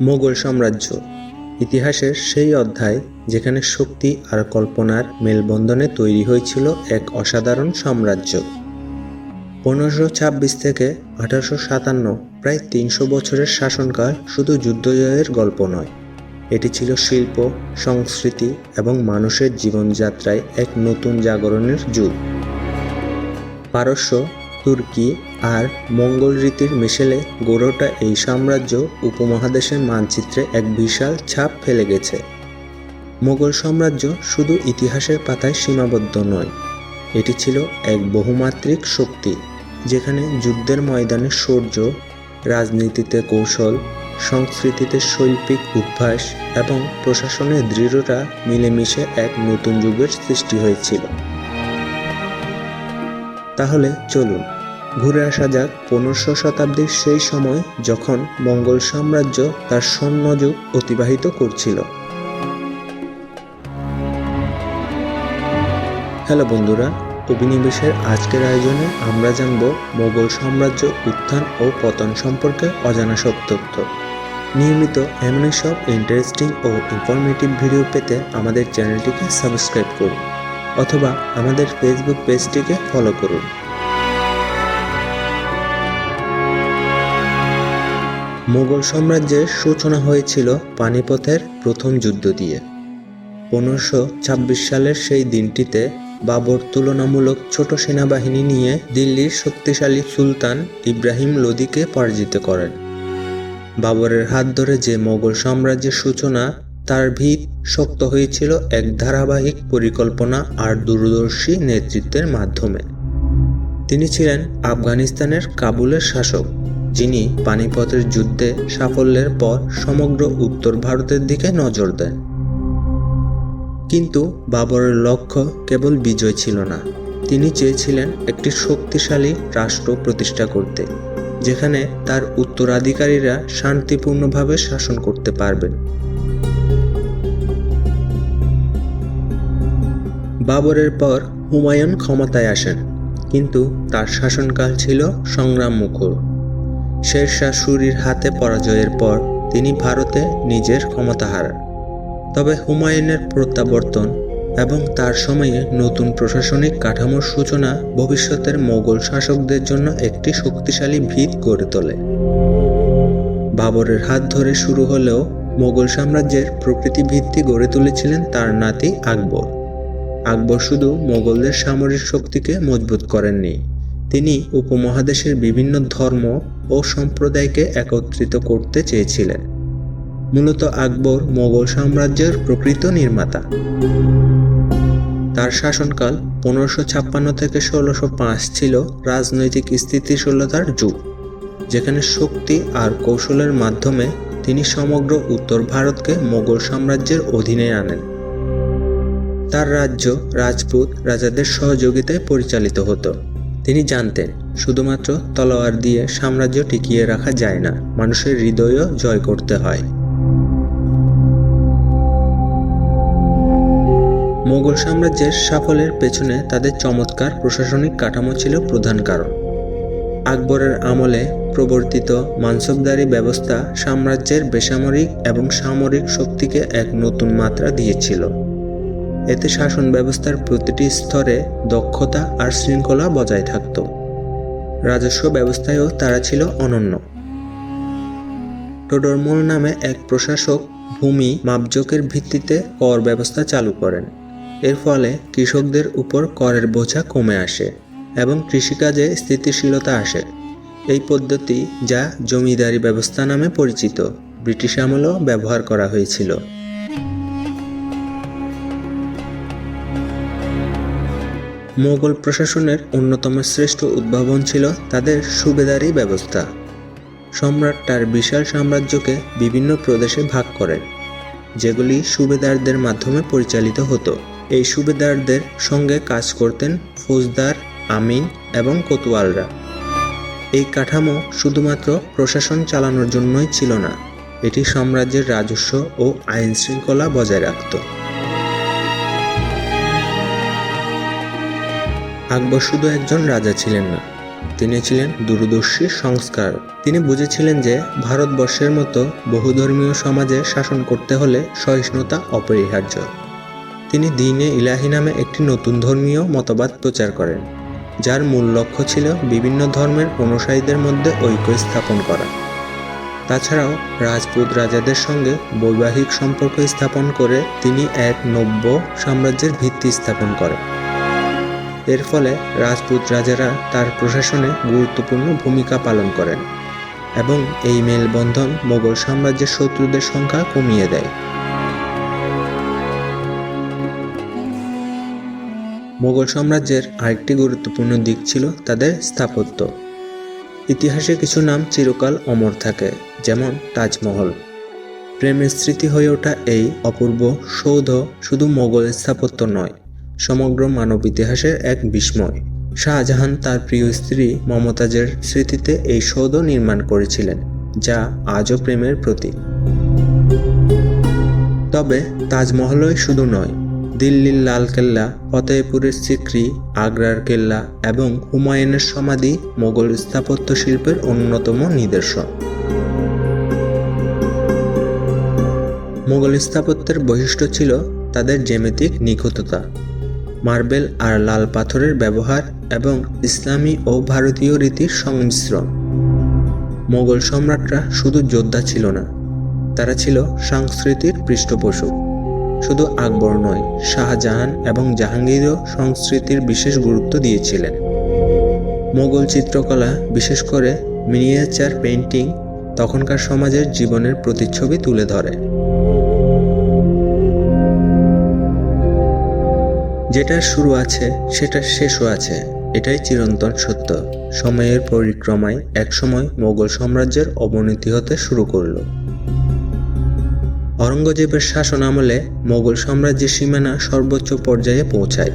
মোগল সাম্রাজ্য। ইতিহাসের সেই অধ্যায় যেখানে শক্তি আর কল্পনার মেলবন্ধনে তৈরি হয়েছিল এক অসাধারণ সাম্রাজ্য। পনেরোশো ছাব্বিশ থেকে আঠারোশো সাতান্ন, প্রায় তিনশো বছরের শাসনকাল শুধু যুদ্ধজয়ের গল্প নয়। এটি ছিল শিল্প, সংস্কৃতি এবং মানুষের জীবনযাত্রায় এক নতুন জাগরণের যুগ। পারস্য, তুর্কি আর মঙ্গল রীতির মিশেলে গড়ে এই সাম্রাজ্য উপমহাদেশের মানচিত্রে এক বিশাল ছাপ ফেলে গেছে। মোগল সাম্রাজ্য শুধু ইতিহাসের পাতায় সীমাবদ্ধ নয়, এটি ছিল এক বহুমাত্রিক শক্তি, যেখানে যুদ্ধের ময়দানে শৌর্য, রাজনীতিতে কৌশল, সংস্কৃতিতে শৈল্পিক উদ্ভাস এবং প্রশাসনের দৃঢ়তা মিলেমিশে এক নতুন যুগের সৃষ্টি হয়েছিল। তাহলে চলুন ঘুরে আসা যাক পনেরোশো শতাব্দীর সেই সময় যখন মঙ্গল সাম্রাজ্য তার স্বর্ণযুগ অতিবাহিত করছিল। হ্যালো বন্ধুরা, অভিনিবেশের আজকের আয়োজনে আমরা জানব মোগল সাম্রাজ্য উত্থান ও পতন সম্পর্কে অজানা সব তথ্য। নিয়মিত এমনই সব ইন্টারেস্টিং ও ইনফরমেটিভ ভিডিও পেতে আমাদের চ্যানেলটিকে সাবস্ক্রাইব করুন, অথবা আমাদের ফেসবুক পেজটিকে ফলো করুন। মোগল সাম্রাজ্যের সূচনা হয়েছিল পানিপথের প্রথম যুদ্ধ দিয়ে। পনেরোশো ছাব্বিশ সালের সেই দিনটিতে বাবর তুলনামূলক ছোট সেনাবাহিনী নিয়ে দিল্লির শক্তিশালী সুলতান ইব্রাহিম লোদিকে পরাজিত করেন। বাবরের হাত ধরে যে মোগল সাম্রাজ্যের সূচনা, তার ভিত শক্ত হয়েছিল এক ধারাবাহিক পরিকল্পনা আর দূরদর্শী নেতৃত্বের মাধ্যমে। তিনি ছিলেন আফগানিস্তানের কাবুলের শাসক। যিনি পানিপথের যুদ্ধে সাফল্যের পর সমগ্র উত্তর ভারতের দিকে নজর দেন কিন্তু বাবরের লক্ষ্য কেবল বিজয় ছিল না। তিনি চেয়েছিলেন একটি শক্তিশালী রাষ্ট্র প্রতিষ্ঠা করতে, যেখানে তার উত্তরাধিকারীরা শান্তিপূর্ণভাবে শাসন করতে পারবেন। বাবরের পর হুমায়ুন ক্ষমতায় আসেন, কিন্তু তার শাসনকাল ছিল সংগ্রাম মুখর। শেরশাহ সুরির হাতে পরাজয়ের পর তিনি ভারতে নিজের ক্ষমতা হারান। তবে হুমায়ুনের প্রত্যাবর্তন এবং তার সময়ে নতুন প্রশাসনিক কাঠামোর সূচনা ভবিষ্যতের মোগল শাসকদের জন্য একটি শক্তিশালী ভিত গড়ে তোলে। বাবরের হাত ধরে শুরু হলেও মোগল সাম্রাজ্যের প্রকৃতি ভিত্তি গড়ে তুলেছিলেন তার নাতি আকবর। আকবর শুধু মোগলদের সামরিক শক্তিকে মজবুত করেননি, তিনি উপমহাদেশের বিভিন্ন ধর্ম ও সম্প্রদায়কে একত্রিত করতে চেয়েছিলেন। মূলত আকবর মোগল সাম্রাজ্যের প্রকৃত নির্মাতা। তার শাসনকাল পনেরোশো ছাপ্পান্ন থেকে ষোলোশো পাঁচ ছিল রাজনৈতিক স্থিতিশীলতার যুগ, যেখানে শক্তি আর কৌশলের মাধ্যমে তিনি সমগ্র উত্তর ভারতকে মোগল সাম্রাজ্যের অধীনে আনেন। তার রাজ্য রাজপুত রাজাদের সহযোগিতায় পরিচালিত হতো। তিনি জানতেন শুধুমাত্র তলোয়ার দিয়ে সাম্রাজ্য টিকিয়ে রাখা যায় না, মানুষের হৃদয়ও জয় করতে হয়। মোগল সাম্রাজ্যের সাফল্যের পেছনে তাদের চমৎকার প্রশাসনিক কাঠামো ছিল প্রধান কারণ। আকবরের আমলে প্রবর্তিত মানসবদারি ব্যবস্থা সাম্রাজ্যের বেসামরিক এবং সামরিক শক্তিকে এক নতুন মাত্রা দিয়েছিল। এতে শাসন ব্যবস্থার প্রতিটি স্তরে দক্ষতা আর শৃঙ্খলা বজায় থাকত। রাজস্ব ব্যবস্থায়ও তারা ছিল অনন্য। টোডরমল নামে এক প্রশাসক ভূমি মাপজোকের ভিত্তিতে কর ব্যবস্থা চালু করেন। এর ফলে কৃষকদের উপর করের বোঝা কমে আসে এবং কৃষিকাজে স্থিতিশীলতা আসে। এই পদ্ধতি যা জমিদারি ব্যবস্থা নামে পরিচিত, ব্রিটিশ আমলেও ব্যবহার করা হয়েছিল। মোগল প্রশাসনের অন্যতম শ্রেষ্ঠ উদ্ভাবন ছিল তাদের সুবেদারি ব্যবস্থা। সম্রাট তার বিশাল সাম্রাজ্যকে বিভিন্ন প্রদেশে ভাগ করেন যেগুলি সুবেদারদের মাধ্যমে পরিচালিত হতো। এই সুবেদারদের সঙ্গে কাজ করতেন ফৌজদার, আমিন এবং কোতোয়ালরা। এই কাঠামো শুধুমাত্র প্রশাসন চালানোর জন্যই ছিল না, এটি সাম্রাজ্যের রাজস্ব ও আইন শৃঙ্খলা বজায় রাখত। আকবর শুধু একজন রাজা ছিলেন না, তিনি ছিলেন দূরদর্শী সংস্কার। তিনি বুঝেছিলেন যে ভারতবর্ষের মতো বহুধর্মীয় সমাজে শাসন করতে হলে সহিষ্ণুতা অপরিহার্য। তিনি দিনে ইলাহি নামে একটি নতুন ধর্মীয় মতবাদ প্রচার করেন, যার মূল লক্ষ্য ছিল বিভিন্ন ধর্মের অনুসারীদের মধ্যে ঐক্য স্থাপন করা। তাছাড়াও রাজপুত রাজাদের সঙ্গে বৈবাহিক সম্পর্ক স্থাপন করে তিনি এক নব্য সাম্রাজ্যের ভিত্তি স্থাপন করেন। এর ফলে রাজপুত রাজারা তার প্রশাসনে গুরুত্বপূর্ণ ভূমিকা পালন করেন এবং এই মেলবন্ধন মোগল সাম্রাজ্যের শত্রুদের সংখ্যা কমিয়ে দেয়। মোগল সাম্রাজ্যের আরেকটি গুরুত্বপূর্ণ দিক ছিল তাদের স্থাপত্য। ইতিহাসে কিছু নাম চিরকাল অমর থাকে, যেমন তাজমহল। প্রেমের স্মৃতি হয়ে ওঠা এই অপূর্ব সৌধ শুধু মোগল স্থাপত্য নয় সমগ্র মানব ইতিহাসের এক বিস্ময়। শাহজাহান তার প্রিয় স্ত্রী মমতাজের স্মৃতিতে এই সৌধ নির্মাণ করেছিলেন, যা আজও প্রেমের প্রতীক। তবে তাজমহলই শুধু নয়, দিল্লির লাল কেল্লা ফতেহপুরের সিক্রি, আগ্রার কেল্লা এবং হুমায়ুনের সমাধি মোগল স্থাপত্য শিল্পের অন্যতম নিদর্শন। মোগল স্থাপত্যের বৈশিষ্ট্য ছিল তাদের জ্যামিতিক নিখুঁততা। মার্বেল আর লাল পাথরের ব্যবহার এবং ইসলামী ও ভারতীয় রীতির সংমিশ্রণ। মোগল সম্রাটরা শুধু যোদ্ধা ছিল না, তারা ছিল সংস্কৃতির পৃষ্ঠপোষক। শুধু আকবর নয়, শাহজাহান এবং জাহাঙ্গীরও সংস্কৃতির বিশেষ গুরুত্ব দিয়েছিলেন। মোগল চিত্রকলা, বিশেষ করে মিনিয়েচার পেইন্টিং, তখনকার সমাজের জীবনের প্রতিচ্ছবি তুলে ধরে। যেটার শুরু আছে সেটার শেষও আছে। এটাই চিরন্তন সত্য। সময়ের পরিক্রমায় একসময় মোগল সাম্রাজ্যের অবনতি হতে শুরু করল। অরঙ্গজেবের শাসন আমলে মোগল সাম্রাজ্যের সীমানা সর্বোচ্চ পর্যায়ে পৌঁছায়।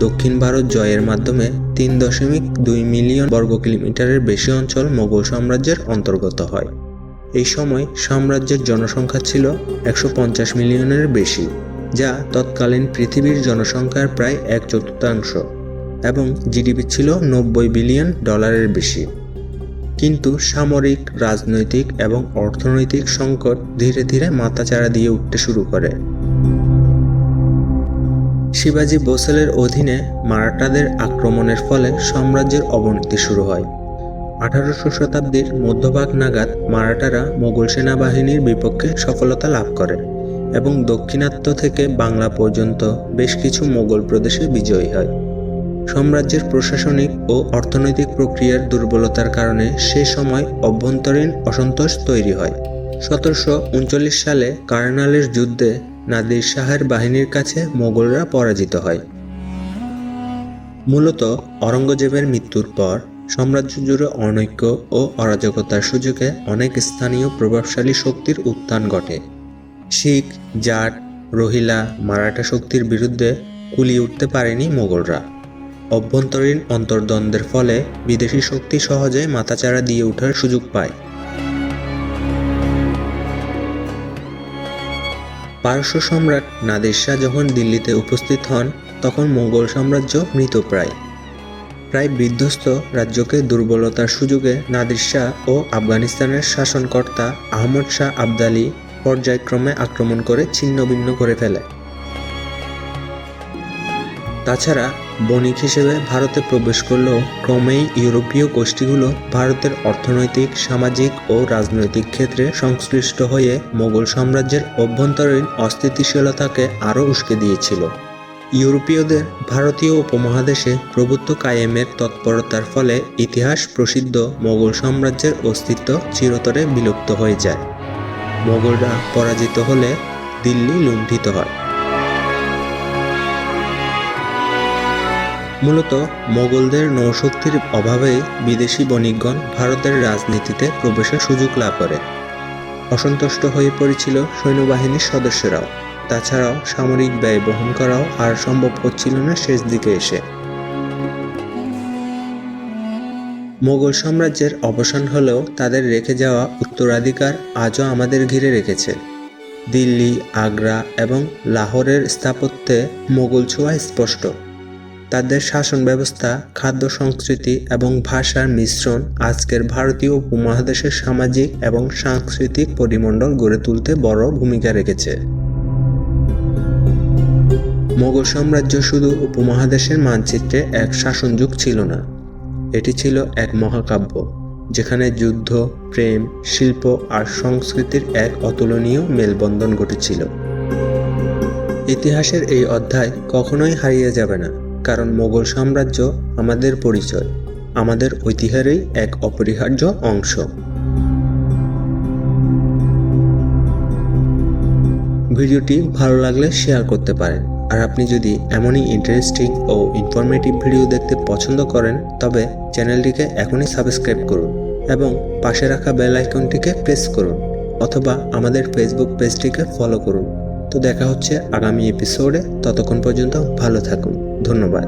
দক্ষিণ ভারত জয়ের মাধ্যমে তিন দশমিক দুই মিলিয়ন বর্গ কিলোমিটারের বেশি অঞ্চল মোগল সাম্রাজ্যের অন্তর্গত হয়। এই সময় সাম্রাজ্যের জনসংখ্যা ছিল একশো পঞ্চাশ মিলিয়নের বেশি। যা তৎকালীন পৃথিবীর জনসংখ্যার প্রায় এক চতুর্থাংশ এবং জিডিপি ছিল নব্বই বিলিয়ন ডলারের বেশি। কিন্তু সামরিক, রাজনৈতিক এবং অর্থনৈতিক সংকট ধীরে ধীরে মাথাচাড়া দিয়ে উঠতে শুরু করে। শিবাজি বোসেলের অধীনে মারাঠাদের আক্রমণের ফলে সাম্রাজ্যের অবনতি শুরু হয়। আঠারোশো শতাব্দীর মধ্যভাগ নাগাদ মারাঠারা মোগল সেনাবাহিনীর বিপক্ষে সফলতা লাভ করে। এবং দক্ষিণাত্য থেকে বাংলা পর্যন্ত বেশ কিছু মোগল প্রদেশে বিজয়ী হয়। সাম্রাজ্যের প্রশাসনিক ও অর্থনৈতিক প্রক্রিয়ার দুর্বলতার কারণে সে সময় অভ্যন্তরীণ অসন্তোষ তৈরি হয়। সতেরোশো উনচল্লিশ সালে কার্নালের যুদ্ধে নাদির শাহের বাহিনীর কাছে মোগলরা পরাজিত হয়। মূলত অরঙ্গজেবের মৃত্যুর পর সাম্রাজ্য জুড়ে অনৈক্য ও অরাজকতার সুযোগে অনেক স্থানীয় প্রভাবশালী শক্তির উত্থান ঘটে। শিখ, জাট, রোহিলা, মারাঠা শক্তির বিরুদ্ধে কুলিয়ে উঠতে পারেনি মোগলরা। অভ্যন্তরীণ অন্তর্দ্বন্দ্বের ফলে বিদেশি শক্তি সহজে মাথাচাড়া দিয়ে ওঠার সুযোগ পায়। পারস্য সম্রাট নাদির শাহ যখন দিল্লিতে উপস্থিত হন, তখন মোগল সাম্রাজ্য মৃতপ্রায় প্রায় বিধ্বস্ত রাজ্যকে দুর্বলতার সুযোগে নাদির শাহ ও আফগানিস্তানের শাসনকর্তা আহমদ শাহ আবদালি পর্যায়ক্রমে আক্রমণ করে ছিন্নভিন্ন করে ফেলে। তাছাড়া বণিক হিসেবে ভারতে প্রবেশ করলেও ক্রমেই ইউরোপীয় গোষ্ঠীগুলো ভারতের অর্থনৈতিক, সামাজিক ও রাজনৈতিক ক্ষেত্রে সংশ্লিষ্ট হয়ে মোগল সাম্রাজ্যের অভ্যন্তরীণ অস্থিতিশীলতাকে আরও উস্কে দিয়েছিল। ইউরোপীয়দের ভারতীয় উপমহাদেশে প্রভুত্ব কায়েমের তৎপরতার ফলে ইতিহাস প্রসিদ্ধ মোগল সাম্রাজ্যের অস্তিত্ব চিরতরে বিলুপ্ত হয়ে যায়। মোগলরা পরাজিত হলে দিল্লি লুণ্ঠিত হয়। মূলত মোগলদের নৌশক্তির অভাবে বিদেশি বণিকগণ ভারতের রাজনীতিতে প্রবেশের সুযোগ লাভ করে। অসন্তুষ্ট হয়ে পড়েছিল সৈন্যবাহিনীর সদস্যরাও। তাছাড়াও সামরিক ব্যয় বহন করাও আর সম্ভব হচ্ছিল না শেষ দিকে এসে। মোগল সাম্রাজ্যের অবসান হলেও তাদের রেখে যাওয়া উত্তরাধিকার আজও আমাদের ঘিরে রেখেছে। দিল্লি, আগ্রা এবং লাহোরের স্থাপত্যে মোগল ছোঁয়া স্পষ্ট। তাদের শাসন ব্যবস্থা, খাদ্য সংস্কৃতি এবং ভাষার মিশ্রণ আজকের ভারতীয় উপমহাদেশের সামাজিক এবং সাংস্কৃতিক পরিমণ্ডল গড়ে তুলতে বড় ভূমিকা রেখেছে। মোগল সাম্রাজ্য শুধু উপমহাদেশের মানচিত্রে এক শাসনযুগ ছিল না এটি ছিল এক মহাকাব্য, যেখানে যুদ্ধ, প্রেম, শিল্প আর সংস্কৃতির এক অতুলনীয় মেলবন্ধন ঘটেছিল। ইতিহাসের এই অধ্যায় কখনোই হারিয়ে যাবে না, কারণ মোগল সাম্রাজ্য আমাদের পরিচয়, আমাদের ঐতিহ্যেরই এক অপরিহার্য অংশ। ভিডিওটি ভালো লাগলে শেয়ার করতে পারেন। আর আপনি যদি এমনই ইন্টারেস্টিং ও ইনফরমেটিভ ভিডিও দেখতে পছন্দ করেন, তবে চ্যানেলটিকে এখনই সাবস্ক্রাইব করুন এবং পাশে রাখা বেল আইকনটিকে প্রেস করুন অথবা আমাদের ফেসবুক পেজটিকে ফলো করুন। তো দেখা হচ্ছে আগামী এপিসোডে ততক্ষণ পর্যন্ত ভালো থাকুন। ধন্যবাদ।